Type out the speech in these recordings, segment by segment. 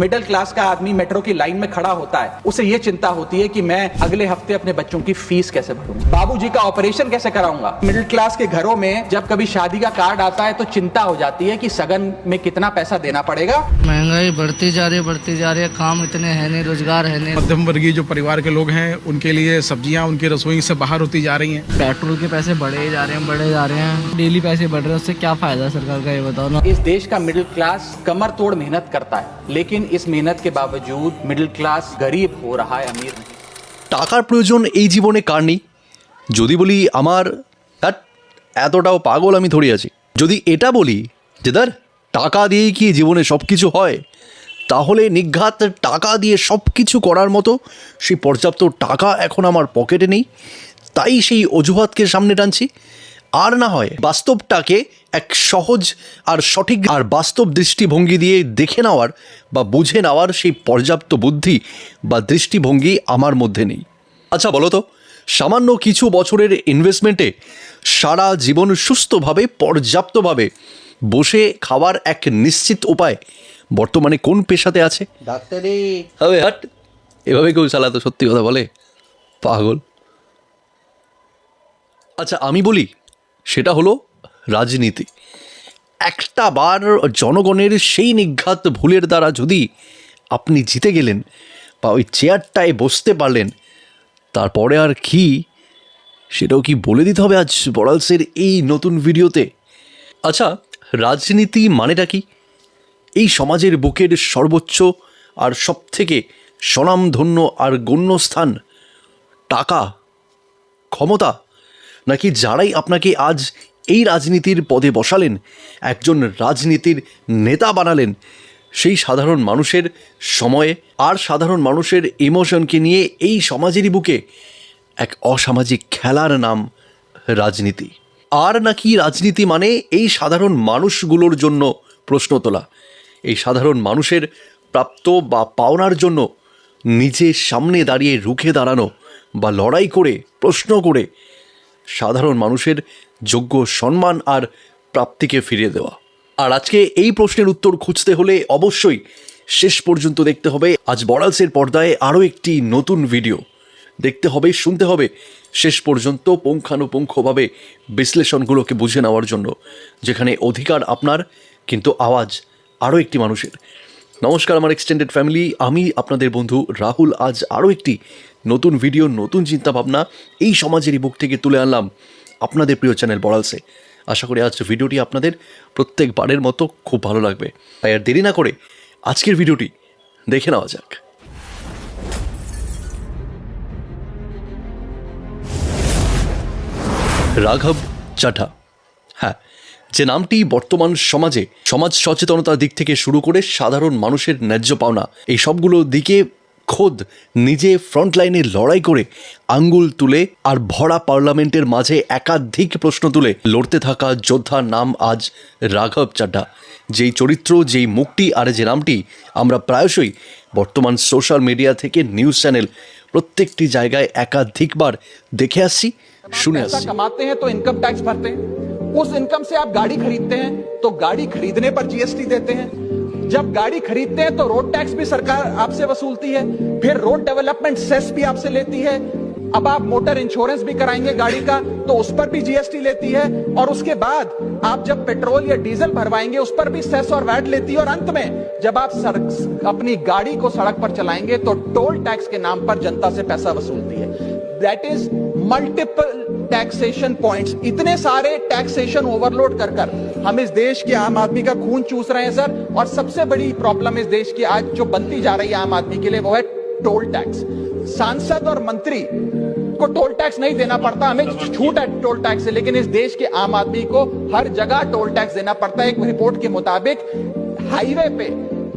Middle class का आदमी metro की लाइन में खड़ा होता है उसे ये चिंता होती है कि मैं अगले हफ़्ते अपने बच्चों की फ़ीस कैसे भरूँगा बाबूजी का ऑपरेशन कैसे कराऊँगा? मिडिल क्लास के घरों में जब कभी शादी का कार्ड आता है तो चिंता हो जाती है कि सगन में कितना पैसा देना पड़ेगा। महँगाई बढ़ती जा रही है बढ़ती जा रही है काम इतने है नहीं रोज़गार है नहीं। मध्यम वर्गीय जो परिवार के लोग हैं उनके लिए सब्ज़ियाँ उनकी रसोई से बाहर होती जा रही है। पेट्रोल के पैसे बढ़े जा रहे हैं बढ़े जा रहे हैं। डेली पैसे बढ़ रहे हैं उससे क्या फ़ायदा है सरकार का ये बताओ ना। इस देश का मिडिल क्लास कमर तोड़ मेहनत करता है लेकिन इस मेहनत के बावजूद मिडिल क्लास गरीब हो रहा है अमीर नहीं টাকার প্রয়োজন এই জীবনে কার নেই যদি বলি আমার ধ্যাৎ, এতটাও পাগল আমি থরি আছি যদি এটা বলি যে দার টাকা দিয়েই কি জীবনে সব কিছু হয় তাহলে নিঘাত টাকা দিয়ে সব কিছু করার মতো সেই পর্যাপ্ত টাকা এখন আমার পকেটে নেই তাই সেই অজুহাতকে সামনে টানছি আর না হয় বাস্তবটাকে এক সহজ আর সঠিক আর বাস্তব দৃষ্টিভঙ্গি দিয়ে দেখে নেওয়ার বা বুঝে নেওয়ার সেই পর্যাপ্ত বুদ্ধি বা দৃষ্টিভঙ্গি আমার মধ্যে নেই। আচ্ছা বলো তো সামান্য কিছু বছরের ইনভেস্টমেন্টে সারা জীবন সুস্থভাবে পর্যাপ্তভাবে বসে খাওয়ার এক নিশ্চিত উপায় বর্তমানে কোন পেশাতে আছে? ডাক্তারি। হবে হাট এভাবে কেউ চালাতো সত্যি কথা বলে? পাগল। আচ্ছা আমি বলি সেটা হলো রাজনীতি। একটা বার জনগণের সেই নিঘাত ভুলের দ্বারা যদি আপনি জিতে গেলেন বা ওই চেয়ারটায় বসতে পারলেন, তারপরে আর কি? সেটাও কি বলে দিতে হবে আজ বড়ালসের এই নতুন ভিডিওতে? আচ্ছা রাজনীতি মানেটা কি? এই সমাজের বুকের সর্বোচ্চ আর সবথেকে স্বনামধন্য আর গণ্যস্থান টাকা, ক্ষমতা নাকি যারাই আপনাকে আজ এই রাজনীতির পদে বসালেন, একজন রাজনীতির নেতা বানালেন, সেই সাধারণ মানুষের সময়ে আর সাধারণ মানুষের ইমোশনকে নিয়ে এই সমাজেরই বুকে এক অসামাজিক খেলার নাম রাজনীতি। আর নাকি রাজনীতি মানে এই সাধারণ মানুষগুলোর জন্য প্রশ্ন তোলা, এই সাধারণ মানুষের প্রাপ্ত বা পাওনার জন্য নিজের সামনে দাঁড়িয়ে রুখে দাঁড়ানো বা লড়াই করে, প্রশ্ন করে সাধারণ মানুষের যোগ্য সম্মান আর প্রাপ্তিকে ফিরিয়ে দেওয়া। আর আজকে এই প্রশ্নের উত্তর খুঁজতে হলে অবশ্যই শেষ পর্যন্ত দেখতে হবে আজ বড়ালসের পর্দায় আরও একটি নতুন ভিডিও। দেখতে হবে, শুনতে হবে শেষ পর্যন্ত পুঙ্খানুপুঙ্খভাবে বিশ্লেষণগুলোকে বুঝে নেওয়ার জন্য, যেখানে অধিকার আপনার, কিন্তু আওয়াজ আরও একটি মানুষের। নমস্কার আমার এক্সটেন্ডেড ফ্যামিলি আমি আপনাদের বন্ধু রাহুল। আজ আরও একটি নতুন ভিডিও নতুন চিন্তাভাবনা এই সমাজেরই বুক থেকে তুলে আনলাম আপনাদের প্রিয় চ্যানেল বড়ালসে। আশা করি আজ ভিডিওটি আপনাদের প্রত্যেকবারের মতো খুব ভালো লাগবে। তাই আর দেরি না করে আজকের ভিডিওটি দেখে নেওয়া যাক। রাঘব চাঠা। হ্যাঁ যে নামটি বর্তমান সমাজে সমাজ সচেতনতার দিক থেকে শুরু করে সাধারণ মানুষের ন্যায্য পাওনা। এই সবগুলো দিকে খোদ নিজে ফ্রন্টলাইনে লড়াই করে আঙ্গুল তুলে আর ভরা পার্লামেন্টের মাঝে একাধিক প্রশ্ন তুলে লড়তে থাকা যোদ্ধার নাম আজ রাঘব চাড্ডা। যেই চরিত্র যেই মুখটি আর যে নামটি আমরা প্রায়শই বর্তমান সোশ্যাল মিডিয়া থেকে নিউজ চ্যানেল প্রত্যেকটি জায়গায় একাধিকবার দেখে আসছি শুনে আসছি। उस इनकम से आप गाड़ी खरीदते हैं तो गाड़ी खरीदने पर जीएसटी देते हैं। जब गाड़ी खरीदते हैं तो रोड टैक्स भी सरकार आपसे वसूलती है फिर रोड डेवलपमेंट सेस भी आपसे लेती है। अब आप मोटर इंश्योरेंस भी कराएँगे गाड़ी का तो उस पर भी जीएसटी लेती है और उसके बाद आप जब पेट्रोल या डीजल भरवाएँगे उस पर भी सेस और वैट लेती है और अंत में जब आप सर, अपनी गाड़ी को सड़क पर चलाएँगे तो टोल टैक्स के नाम पर जनता से पैसा वसूलती है। That is multiple taxation points इतने सारे टैक्सेशन ओवरलोड कर कर हम इस देश के आम आदमी का खून चूस रहे हैं, सर। और सबसे बड़ी प्रॉब्लम इस देश की आज जो बनती जा रही है आम आदमी के लिए, वो है टोल टैक्स सांसद और मंत्री को टोल टैक्स नहीं देना पड़ता। हमें छूट है टोल टैक्स से, लेकिन इस देश के आम आदमी को हर जगह टोल टैक्स देना पड़ता है। एक रिपोर्ट के मुताबिक हाईवे पे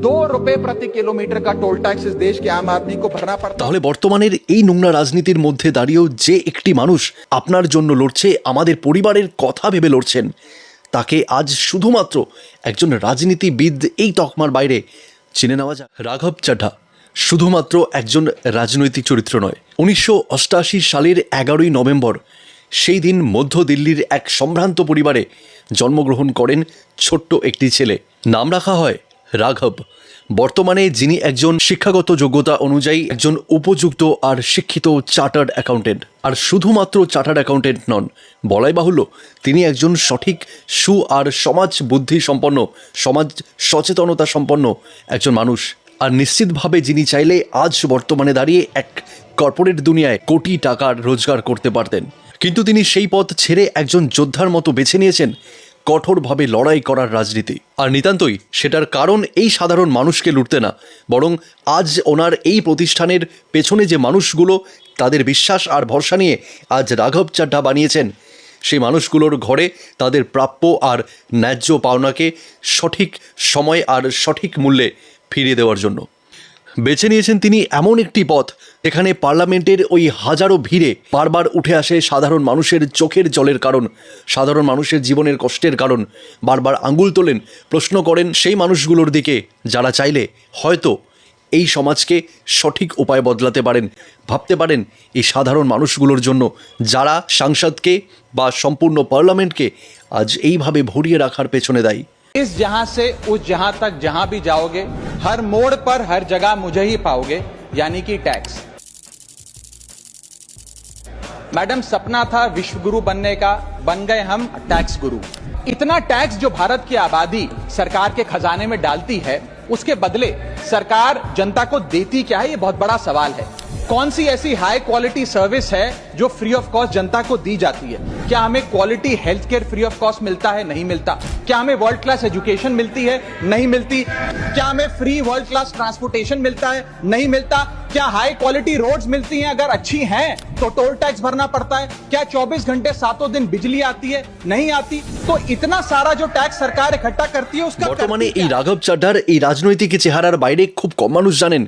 दो रुपए प्रति किलोमीटर का टोल टैक्स इस देश के आम आदमी को भरना पड़ता है তাহলে বর্তমানের এই নোংরা রাজনীতির মধ্যে দাঁড়িয়েও যে একটি মানুষ আপনার জন্য লড়ছে আমাদের পরিবারের কথা ভেবে লড়ছেন তাকে আজ শুধুমাত্র একজন রাজনীতিবিদ এই তকমার বাইরে চিনে নেওয়া যায় রাঘব চাড্ডা শুধুমাত্র একজন রাজনৈতিক চরিত্র নয় উনিশশো অষ্টাশি সালের এগারোই নভেম্বর সেই দিন মধ্য দিল্লির এক সম্ভ্রান্ত পরিবারে জন্মগ্রহণ করেন ছোট্ট একটি ছেলে নাম রাখা হয় রাঘব। বর্তমানে যিনি একজন শিক্ষাগত যোগ্যতা অনুযায়ী একজন উপযুক্ত আর শিক্ষিত চার্টার্ড অ্যাকাউন্টেন্ট, আর শুধুমাত্র চার্টার্ড অ্যাকাউন্টেন্ট নন, বলাই বাহুল্য, তিনি একজন সঠিক সু আর সমাজ বুদ্ধি সম্পন্ন, সমাজ সচেতনতা সম্পন্ন একজন মানুষ। আর নিশ্চিতভাবে যিনি চাইলে আজ বর্তমানে দাঁড়িয়ে এক কর্পোরেট দুনিয়ায় কোটি টাকার রোজগার করতে পারতেন। কিন্তু তিনি সেই পথ ছেড়ে একজন যোদ্ধার মতো বেছে নিয়েছেন কঠোরভাবে লড়াই করার রাজনীতি। আর নিতান্তই সেটার কারণ এই সাধারণ মানুষকে লুটতে না, বরং আজ ওনার এই প্রতিষ্ঠানের পেছনে যে মানুষগুলো, তাদের বিশ্বাস আর ভরসা নিয়ে আজ রাঘব চাড্ডা বানিয়েছেন। সেই মানুষগুলোর ঘরে তাদের প্রাপ্য আর ন্যায্য পাওনাকে সঠিক সময় আর সঠিক মূল্যে ফিরিয়ে দেওয়ার জন্য। বেছে নিয়েছেন তিনি এমন একটি পথ, যেখানে পার্লামেন্টের ওই হাজারো ভিড়ে বারবার উঠে আসে সাধারণ মানুষের চোখের জলের কারণ, সাধারণ মানুষের জীবনের কষ্টের কারণ। বারবার আঙ্গুল তোলেন, প্রশ্ন করেন সেই মানুষগুলোর দিকে, যারা চাইলে হয়তো এই সমাজকে সঠিক উপায় বদলাতে পারেন। ভাবতে পারেন, এই সাধারণ মানুষগুলোর জন্য যারা সাংসদকে বা সম্পূর্ণ পার্লামেন্টকে আজ এইভাবে ভরিয়ে রাখার পেছনে দায়ী। इस जहाँ से उस जहाँ तक जहाँ भी जाओगे, हर मोड़ पर हर जगह मुझे ही पाओगे, यानी कि टैक्स। मैडम, सपना था विश्व गुरु बनने का, बन गए हम टैक्स गुरु। इतना टैक्स जो भारत की आबादी सरकार के खजाने में डालती है, उसके बदले सरकार जनता को देती क्या है? ये बहुत बड़ा सवाल है। कौन सी ऐसी हाई क्वालिटी सर्विस है जो फ्री ऑफ कॉस्ट जनता को दी जाती है क्या हमें quality health care free of cost मिलता है नहीं मिलता क्या हमें वर्ल्ड क्लास एजुकेशन मिलती है नहीं मिलती क्या हमें फ्री वर्ल्ड क्लास ट्रांसपोर्टेशन मिलता है नहीं मिलता क्या हाई क्वालिटी रोड्स मिलती हैं अगर अच्छी हैं तो टोल टैक्स भरना पड़ता है क्या 24 घंटे सातों दिन बिजली आती है नहीं आती तो इतना सारा जो टैक्स सरकार इकट्ठा करती है उसका বর্তমানে करती এই क्या है? রাঘব চাড্ডার এই রাজনৈতিক চেহারার বাইরে খুব কম মানুষ জানেন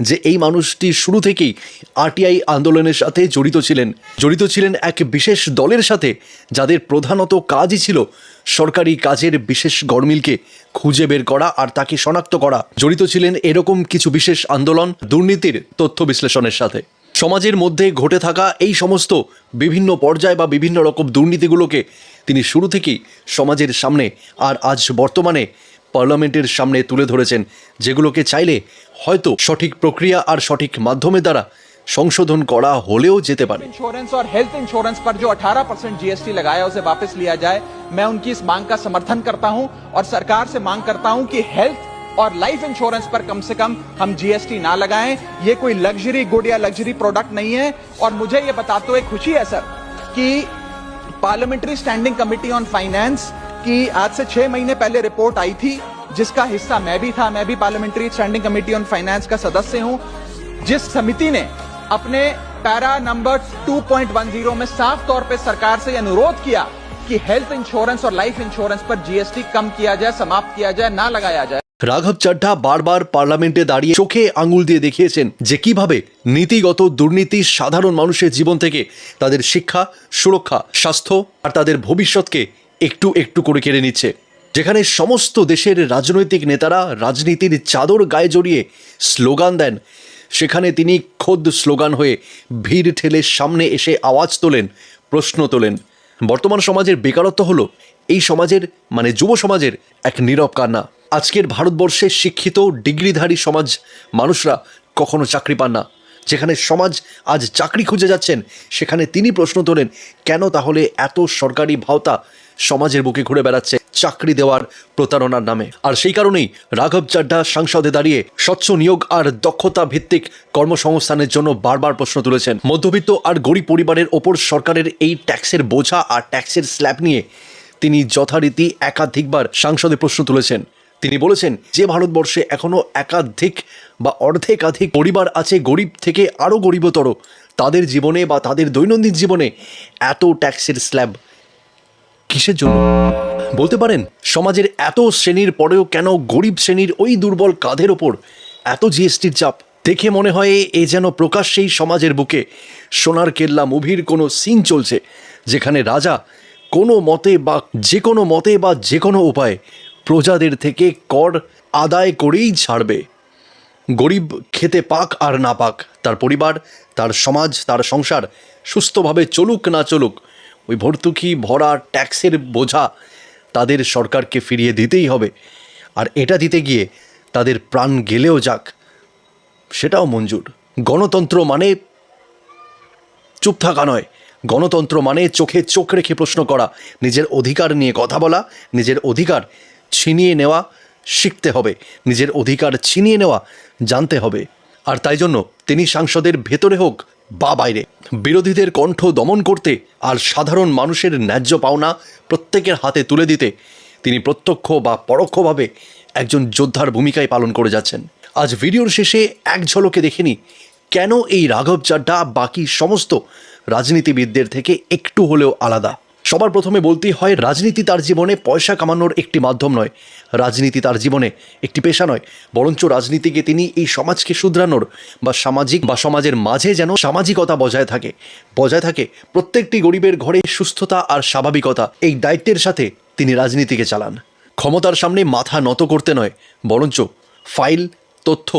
যে এই মানুষটি শুরু থেকেই আরটিআই আন্দোলনের সাথে জড়িত ছিলেন। জড়িত ছিলেন এক বিশেষ দলের সাথে, যাদের প্রধানত কাজই ছিল সরকারি কাজের বিশেষ গরমিলকে খুঁজে বের করা আর তাকে শনাক্ত করা। জড়িত ছিলেন এরকম কিছু বিশেষ আন্দোলন, দুর্নীতির তথ্য বিশ্লেষণের সাথে। সমাজের মধ্যে ঘটে থাকা এই সমস্ত বিভিন্ন পর্যায় বা বিভিন্ন রকম দুর্নীতিগুলোকে তিনি শুরু থেকেই সমাজের সামনে আর আজ বর্তমানে পার্লামেন্টের সামনে তুলে ধরেছেন, যেগুলোকে চাইলে হয়তো সঠিক প্রক্রিয়া আর সঠিক মাধ্যমের দ্বারা সংশোধন করা হলেও যেতে পারে इंश्योरेंस और हेल्थ इंश्योरेंस पर जो 18 परसेंट जीएसटी लगाया उसे वापस लिया जाए मैं उनकी इस मांग का समर्थन करता हूं और सरकार से मांग करता हूं कि हेल्थ और लाइफ इंश्योरेंस पर कम से कम हम जीएसटी ना लगाएं ये कोई लग्जरी गुड या लग्जरी प्रोडक्ट नहीं है और मुझे ये बताते हुए खुशी है सर कि parliamentary standing committee on finance की आज से छह महीने पहले रिपोर्ट आई थी जिसका हिस्सा मैं भी था मैं भी parliamentary standing committee on finance का सदस्य हूं जिस समिति ने अपने पैरा नंबर 2.10 में साफ तौर पे सरकार से यह अनुरोध किया कि हेल्थ इंश्योरेंस और लाइफ इंश्योरेंस पर जीएसटी कम किया जाए समाप्त किया जाए ना लगाया जाए রাঘব চাড্ডা বারবার পার্লামেন্টে দাঁড়িয়ে চোখে আঙুল দিয়ে দেখিয়েছেন যে কিভাবে নীতিগত দুর্নীতি সাধারণ মানুষের জীবন থেকে তাদের শিক্ষা সুরক্ষা স্বাস্থ্য আর তাদের ভবিষ্যৎকে একটু একটু করে কেড়ে নিচ্ছে যেখানে সমস্ত দেশের রাজনৈতিক নেতারা রাজনীতির চাদর গায়ে জড়িয়ে স্লোগান দেন। সেখানে তিনি খোদ স্লোগান হয়ে ভিড় ঠেলে সামনে এসে আওয়াজ তোলেন, প্রশ্ন তোলেন। বর্তমান সমাজের বেকারত্ব হলো এই সমাজের মানে যুব সমাজের এক নীরব কান্না। আজকের ভারতবর্ষে শিক্ষিত, ডিগ্রিধারী সমাজ মানুষরা কখনো চাকরি পান না। যেখানে সমাজ আজ চাকরি খুঁজে যাচ্ছেন, সেখানে তিনি প্রশ্ন তোলেন, কেন তাহলে এত সরকারি ভাওতা সমাজের বুকে ঘুরে বেড়াচ্ছে চাকরি দেওয়ার প্রতারণার নামে। আর সেই কারণেই রাঘব চাড্ডা সাংসদে দাঁড়িয়ে স্বচ্ছ নিয়োগ আর দক্ষতা ভিত্তিক কর্মসংস্থানের জন্য বারবার প্রশ্ন তুলেছেন। মধ্যবিত্ত আর গরিব পরিবারের ওপর সরকারের এই ট্যাক্সের বোঝা আর ট্যাক্সের স্ল্যাব নিয়ে তিনি যথারীতি একাধিকবার সাংসদে প্রশ্ন তুলেছেন। তিনি বলেছেন, যে ভারতবর্ষে এখনও একাধিক বা অর্ধেকাধিক পরিবার আছে গরিব থেকে আরও গরিবতর, তাদের জীবনে বা তাদের দৈনন্দিন জীবনে এত ট্যাক্সের স্ল্যাব কিসের জন্য? বলতে পারেন, সমাজের এত শ্রেণির পরেও কেন গরিব শ্রেণির ওই দুর্বল কাঁধের ওপর এত জিএসটির চাপ? দেখে মনে হয় এ যেন প্রকাশ্যেই সমাজের বুকে সোনার কেল্লা মুভির কোনো সিন চলছে, যেখানে রাজা কোনো মতে বা যে কোনো মতে বা যে কোনো উপায়ে প্রজাদের থেকে কর আদায় করেই ছাড়বে। গরিব খেতে পাক আর না পাক, তার পরিবার, তার সমাজ, তার সংসার সুস্থভাবে চলুক না চলুক ওই ভর্তুকি, ভরা, ট্যাক্সের বোঝা তাদের সরকারকে ফিরিয়ে দিতেই হবে। আর এটা দিতে গিয়ে তাদের প্রাণ গেলেও যাক, সেটাও মঞ্জুর। গণতন্ত্র মানে চুপ থাকা নয়। গণতন্ত্র মানে চোখে চোখ রেখে প্রশ্ন করা, নিজের অধিকার নিয়ে কথা বলা, নিজের অধিকার ছিনিয়ে নেওয়া শিখতে হবে, নিজের অধিকার ছিনিয়ে নেওয়া জানতে হবে। আর তাই জন্য তিনি সাংসদের ভেতরে হোক বা বাইরে। বিরোধীদের কণ্ঠ দমন করতে আর সাধারণ মানুষের ন্যায্য পাওনা প্রত্যেকের হাতে তুলে দিতে তিনি প্রত্যক্ষ বা পরোক্ষভাবে একজন যোদ্ধার ভূমিকায় পালন করে যাচ্ছেন। আজ ভিডিওর শেষে এক ঝলকে দেখেনি কেন এই রাঘব চাড্ডা বাকি সমস্ত রাজনীতিবিদদের থেকে একটু হলেও আলাদা। সবার প্রথমে বলতেই হয়, রাজনীতি তার জীবনে পয়সা কামানোর একটি মাধ্যম নয়। রাজনীতি তার জীবনে একটি পেশা নয়। বরঞ্চ রাজনীতিকে তিনি এই সমাজকে শুধরানোর বা সামাজিক বা সমাজের মাঝে যেন সামাজিকতা বজায় থাকে। বজায় থাকে প্রত্যেকটি গরিবের ঘরে সুস্থতা আর স্বাভাবিকতা। এই দায়িত্বের সাথে তিনি রাজনীতিকে চালান। ক্ষমতার সামনে মাথা নত করতে নয়, বরঞ্চ ফাইল, তথ্য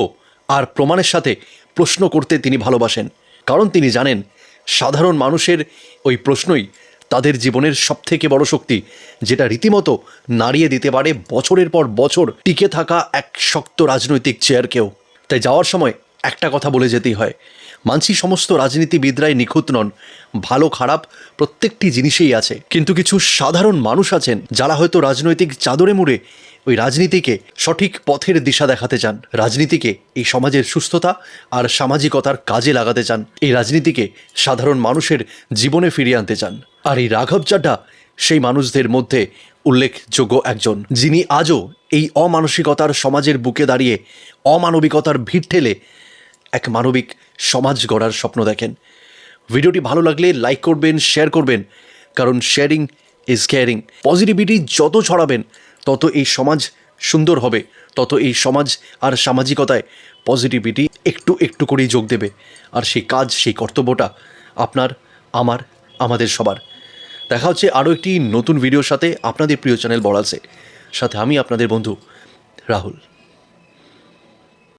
আর প্রমাণের সাথে প্রশ্ন করতে তিনি ভালোবাসেন। কারণ তিনি জানেন, সাধারণ মানুষের ওই প্রশ্নই তাদের জীবনের সবথেকে বড় শক্তি, যেটা রীতিমতো নাড়িয়ে দিতে পারে বছরের পর বছর টিকে থাকা এক শক্ত রাজনৈতিক চেয়ারকেও। তাই যাওয়ার সময় একটা কথা বলে যেতেই হয়। মানছি সমস্ত রাজনীতিবিদরাই নিখুঁত নন, ভালো খারাপ প্রত্যেকটি জিনিসেই আছে। কিন্তু কিছু সাধারণ মানুষ আছেন যারা হয়তো রাজনৈতিক চাদরে মুড়ে ওই রাজনীতিকে সঠিক পথের দিশা দেখাতে চান, রাজনীতিকে এই সমাজের সুস্থতা আর সামাজিকতার কাজে লাগাতে চান, এই রাজনীতিকে সাধারণ মানুষের জীবনে ফিরিয়ে আনতে চান। আর এই রাঘব চাড্ডা সেই মানুষদের মধ্যে উল্লেখযোগ্য একজন, যিনি আজও এই অমানসিকতার সমাজের বুকে দাঁড়িয়ে অমানবিকতার ভিড় ঠেলে এক মানবিক সমাজ গড়ার স্বপ্ন দেখেন। ভিডিওটি ভালো লাগলে লাইক করবেন, শেয়ার করবেন, কারণ শেয়ারিং ইজ কেয়ারিং পজিটিভিটি যত ছড়াবেন, তত এই সমাজ সুন্দর হবে, তত এই সমাজ আর সামাজিকতায় পজিটিভিটি একটু একটু করেই যোগ দেবে। আর সেই কাজ, সেই কর্তব্যটা আপনার, আমার, আমাদের সবার। দেখা হচ্ছে আরও একটি নতুন ভিডিওর সাথে আপনাদের প্রিয় চ্যানেল বড়ালসে। সাথে আমি আপনাদের বন্ধু রাহুল।